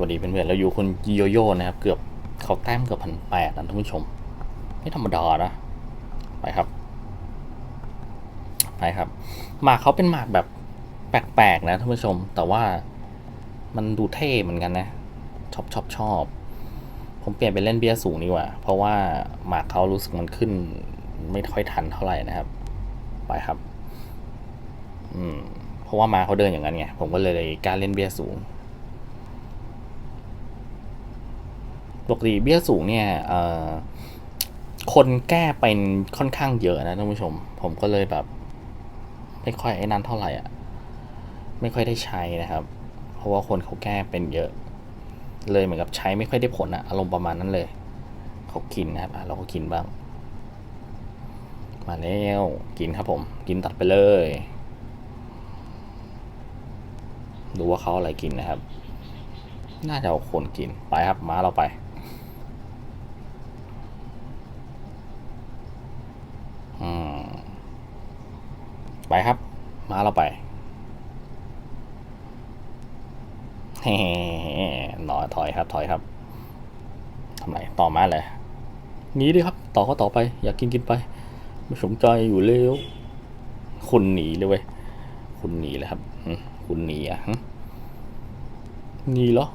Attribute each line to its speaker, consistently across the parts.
Speaker 1: สวัสดีเพื่อนๆเราอยู่คนโยโย่นะครับ เกือบเขาแต้มเกือบพันแปดนะท่านผู้ชม ไม่ธรรมดานะ ไปครับ ไปครับ หมากเขาเป็นหมากแบบแปลกๆนะท่านผู้ชม แต่ว่ามันดูเท่เหมือนกันนะ ชอบชอบชอบ ผมเปลี่ยนไปเล่นเบียร์สูงดีกว่า เพราะว่าหมากเขารู้สึกมันขึ้น ไม่ค่อยทันเท่าไหร่นะครับ ไปครับ อืม เพราะว่ามาเขาเดินอย่างนั้นไง ผมก็เลยกล้าเล่นเบียร์สูง ปกติเบี้ยสูงเนี่ยคนแก้เป็นค่อนข้างเยอะนะท่านผู้ชม ผมก็เลยแบบ ไม่ค่อยไอ้นั้นเท่าไหร่อะ ไม่ค่อยได้ใช้นะครับ เพราะว่าคนเขาแก้เป็นเยอะ เลยเหมือนกับใช้ไม่ค่อยได้ผลอะอารมณ์ประมาณนั้นเลย เขากินนะครับเราก็กินบ้าง มาแล้วกินครับผม กินตัดไปเลยดูว่าเขาอะไรกินนะครับ น่าจะเอาคนกินไปครับ ม้าเราไป ไปครับ มาเราไปเฮ้หนอถอยครับ ถอยครับทำไรต่อมาเลยหนีดิครับ ต่อก็ต่อไป อยากกินกินไปไม่สนใจอยู่เร็วคุณหนีเลยเว้ยคุณหนีเลยครับคุณหนีอะหนีเหรอ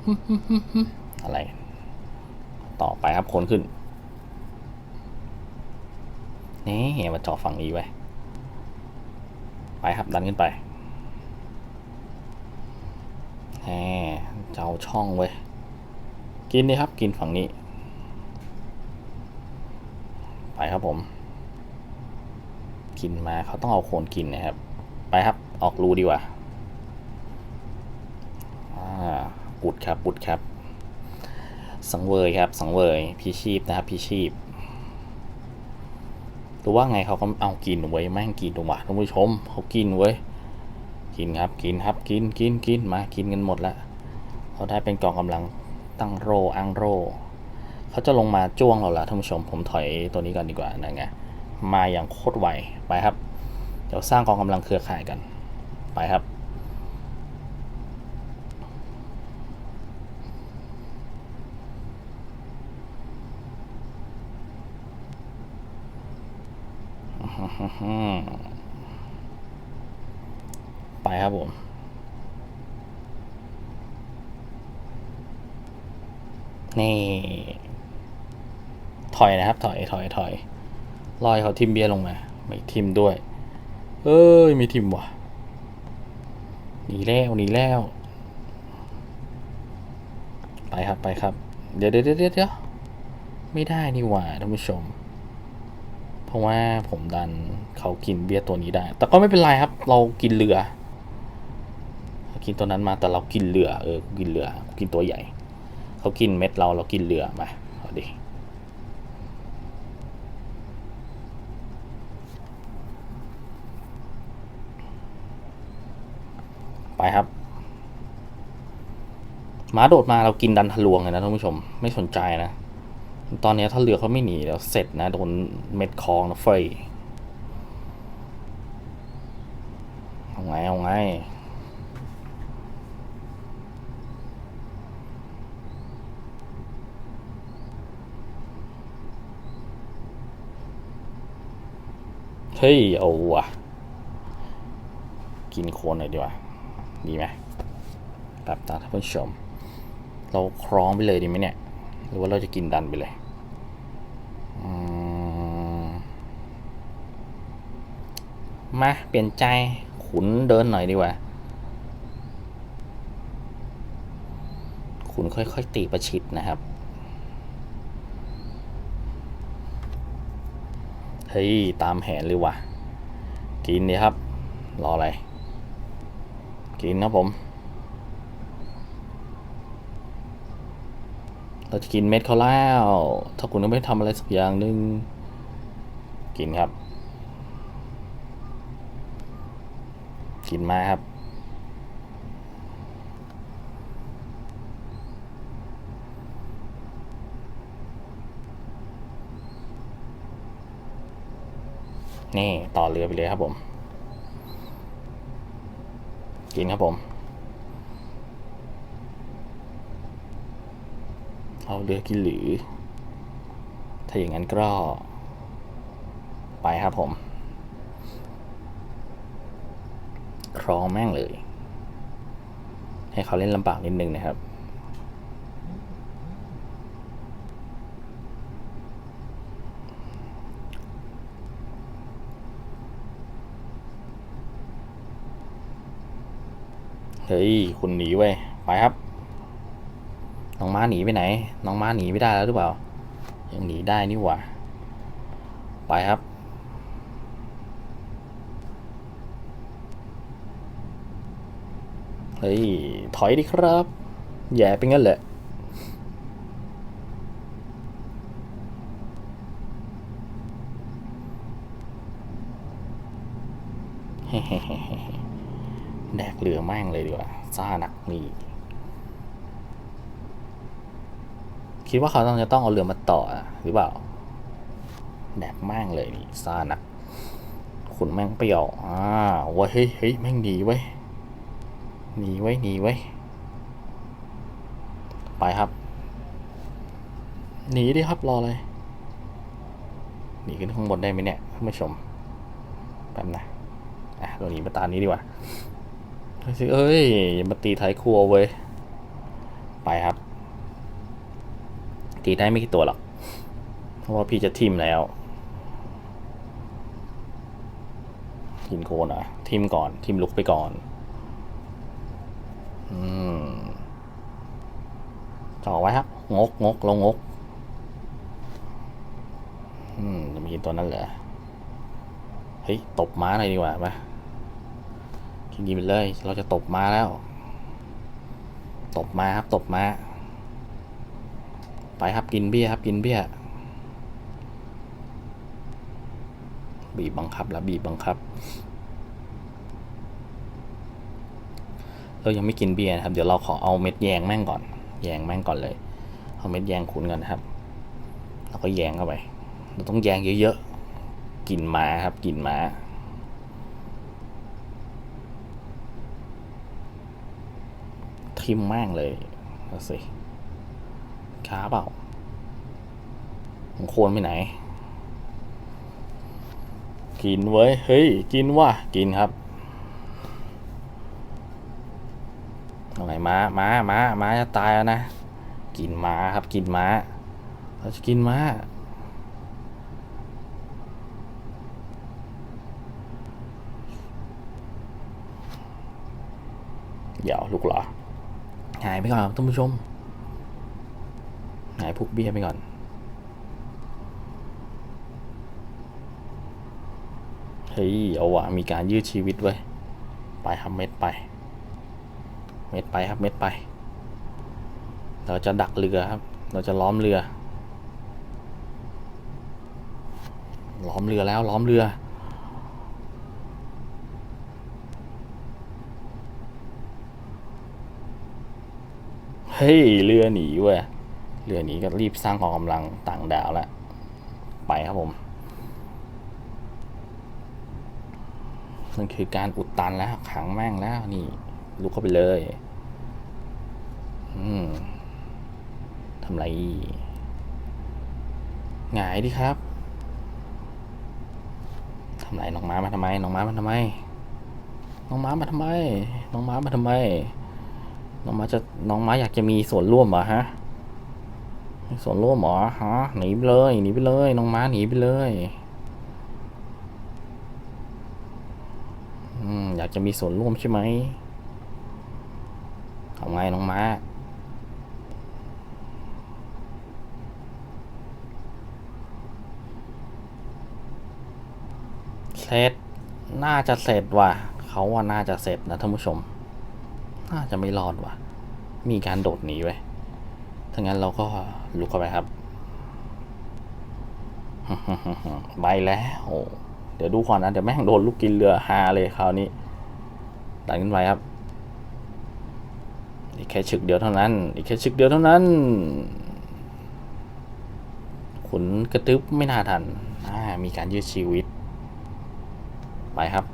Speaker 1: อะไร ต่อไปครับคนขึ้นนี่มาจาะฝั่งนี้ไว้ ไปครับดันขึ้นไปแหมเจ้าช่องเว้ย กินดิครับกินฝั่งนี้ ไปครับผม กินมาเขาต้องเอาโคนกินนะครับ ไปครับออกรูดีกว่าปุดครับปุดครับ สังเวยครับ สังเวย พีชีพนะครับ พีชีพ รู้ว่าไงเขาก็เอากินไว้ยแม่งกินตัวะท่านผู้ชมเขากินเว้ยกินครับกินครับกินกินกินมากินกันหมดแล้วเขาได้เป็นกองกำลังตั้งโรอังโรเขาจะลงมาจ้วงเราละท่านผู้ชม ผมถอยตัวนี้ก่อนดีกว่านะไงมาอย่างโคตรไวไปครับ เดี๋ยวสร้างกองกำลังเครือข่ายกันไปครับ ไปครับผม นี่ ถอยนะครับ ถอย ถอย ถอย ลอยเขาทิมเบียร์ลงมาไม่ทิมด้วย เอ้ย มีทิมว่ะ หนีแล้ว หนีแล้ว ไปครับ ไปครับ เดี๋ยวเดี๋ยวเดี๋ยวเดี๋ยวไม่ได้นี่หว่าท่านผู้ชม ราะว่าผมดันเขากินเบียร์ตัวนี้ได้ แต่ก็ไม่เป็นไรครับ เรากินเรือเขากินตัวนั้นมาแต่เรากินเรือเออกินเรือ กินตัวใหญ่ เขากินเม็ดเราเรากินเรือมาเอาดิไปครับหมาโดดมาเรากินดันทะลวงเลยนะท่านผู้ชมไม่สนใจนะ ตอนนี้ถ้าเรือเขาไม่หนีเดี๋ยวเสร็จนะ โดนเม็ดคองนะเฟยเอาไงเอาไงเฮ้ย เอาวะกินโคนหน่อยดีกว่า ดีไหมแบบตาท่านผู้ชม เราคล้องไปเลยดีไหมเนี่ย หรือว่าเราจะกินดันไปเลยอืม มาเปลี่ยนใจขุนเดินหน่อยดีกว่า ขุนค่อยๆตีประชิดนะครับ เฮ้ย ตามแผนเลยว่ะ กินดีครับ รออะไร กินนะผม เราจะกินเม็ดเขาแล้ว ถ้าคุณยังไม่ทำอะไรสักอย่างหนึ่งกินครับ กินมาครับ นี่ต่อเรือไปเลยครับผม กินครับผม เอาเรือกินหรือ ถ้าอย่างนั้นก็ ไปครับผม ครองแม่งเลย ให้เขาเล่นลำบากนิดนึงนะครับเฮ้ย คุณหนีเว้ย ไปครับ น้องม้าหนีไปไหน น้องม้าหนีไม่ได้แล้วหรือเปล่า ยังหนีได้นี่หว่า ไปครับ เฮ้ย ถอยดิครับ แย่เป็นงั้นแหละ แดกเรือแม่งเลยดีกว่า ซ่าหนักนี่ คิดว่าเขาต้องจะต้องเอาเรือมาต่อหรือเปล่า แดกแม่งเลยนี่ ซ่าหนัก ขุนแม่งเปรี้ยว อ่าว้ยเฮ้ยเฮ้ยแม่งหนีเว้ย หนีไว้หนีไว้ ไปครับ หนีดิครับรอเลยหนีขึ้นข้างบนได้ไหมเนี่ยท่านผู้ชมแป๊บนะอะเราหนีมาตามนี้ดีกว่าเฮ้ยเอ้ยอย่ามาตีท้ายครัวเว้ยไปครับ ตีได้ไม่กี่ตัวหรอก เพราะว่าพี่จะทิมแล้วทิมโคนอะทิมก่อนทิมลุกไปก่อน จ่อไว้ครับ งกงกลงงก อืมจะมีตัวนั้นเหรอเฮ้ย ตบม้าหน่อยดีกว่าปะกินดีไปเลย เราจะตบม้าแล้ว ตบม้าครับ ตบม้า ไปครับกินเบี้ยครับ กินเบี้ย บีบบังคับแล้วบีบบังคับ เรายังไม่กินเบียร์นะครับ เดี๋ยวเราขอเอาเม็ดแยงแม่งก่อน แยงแม่งก่อนเลย เอาเม็ดแยงขุนก่อนนะครับ แล้วก็แยงเข้าไป เราต้องแยงเยอะๆกินมาครับกินมาทิมแม่งเลยเอาสิขาเปล่าของโคนไปไหน กินเว้ย เฮ้ย กินว่ะ กินครับเอาไง ม้าม้าม้าม้าจะตายแล้วนะ กินม้าครับกินม้า เราจะกินม้า เดี๋ยวลูกเหรอหายไปก่อนท่านผู้ชม หายพวกเบี้ยไปก่อน เฮ้ย เอาวะมีการยืดชีวิตไว้ ไปครับเม็ดไป เม็ดไปครับเม็ดไป เราจะดักเรือครับ เราจะล้อมเรือ ล้อมเรือแล้วล้อมเรือเฮ้ยเรือหนีเว้ยเรือหนีก็รีบสร้างกองกำลังต่างดาวแล้วไปครับผมมันคือการอุดตันแล้วขังแม่งแล้วนี่ ลุกเข้าไปเลยอืมทำไรหงายดิครับทำไรน้องม้ามาทำไม น้องม้ามาทำไม น้องม้ามาทำไม น้องม้ามาทำไม น้องม้าจะ น้องม้าอยากจะมีส่วนร่วมเหรอฮะ ส่วนร่วมเหรอฮะ หนีไปเลย หนีไปเลย น้องม้าหนีไปเลยอืมอยากจะมีส่วนร่วมใช่ไหม เอาไงน้องม้าเสร็จน่าจะเสร็จว่ะเขาว่าน่าจะเสร็จนะท่านผู้ชม น่าจะไม่รอดว่ะ มีการโดดหนีไว้ถ้างั้นเราก็ลุกเข้าไปครับไปแล้วเดี๋ยวดูก่อนนะ เดี๋ยวแม่งโดนลูกกินเรือฮาเลยคราวนี้ดันขึ้นไปครับ อีกแค่ชึกเดียวเท่านั้น อีกแค่ชึกเดียวเท่านั้น ขุนกระตึบไม่น่าทันอ่มีการยืดชีวิต ไปครับ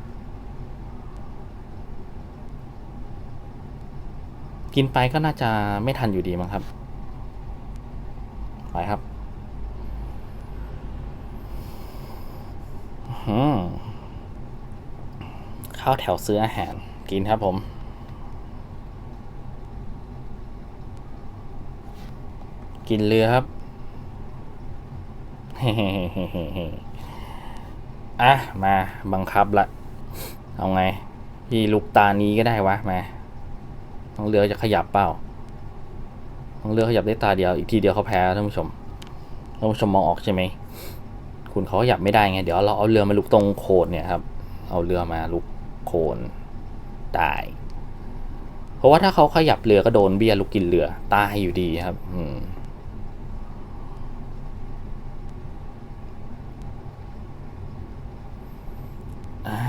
Speaker 1: กินไปก็น่าจะไม่ทันอยู่ดีมั้งครับ ไปครับข้าวแถวซื้ออาหารกินครับผม กินเรือครับเฮ้อะมาบังคับละ เอาไง พี่ลูกตานี้ก็ได้วะมาต้องเรือจะขยับเปล่าต้องเรือขยับได้ตาเดียวอีกทีเดียวเขาแพ้ท่านผู้ชมท่านผู้ชมมองออกใช่ไหมคุณเขาขยับไม่ได้ไงเดี๋ยวเราเอาเรือมาลุกตรงโคนเนี่ยครับ เอาเรือมาลุกโคนตาย เพราะว่าถ้าเขาขยับเรือก็โดนเบียลูกกินเรือตายอยู่ดีครับ อืม อ่า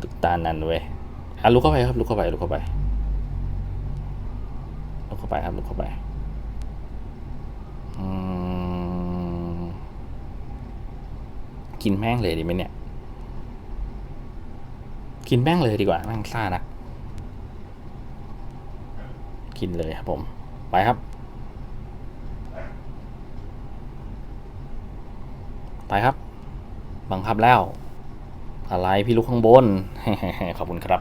Speaker 1: ลูกตานันเว้ยอะลุกเข้าไปครับลุกเข้าไปลุกเข้าไปลุกเข้าไปครับลุกเข้าไปกินแม่งเลยดีไหมเนี่ย กินแม่งเลยดีกว่าแม่งซ่านักกินเลยครับผม ไปครับ ไปครับ บังคับแล้ว อะไรพี่ลุกข้างบนขอบคุณครับ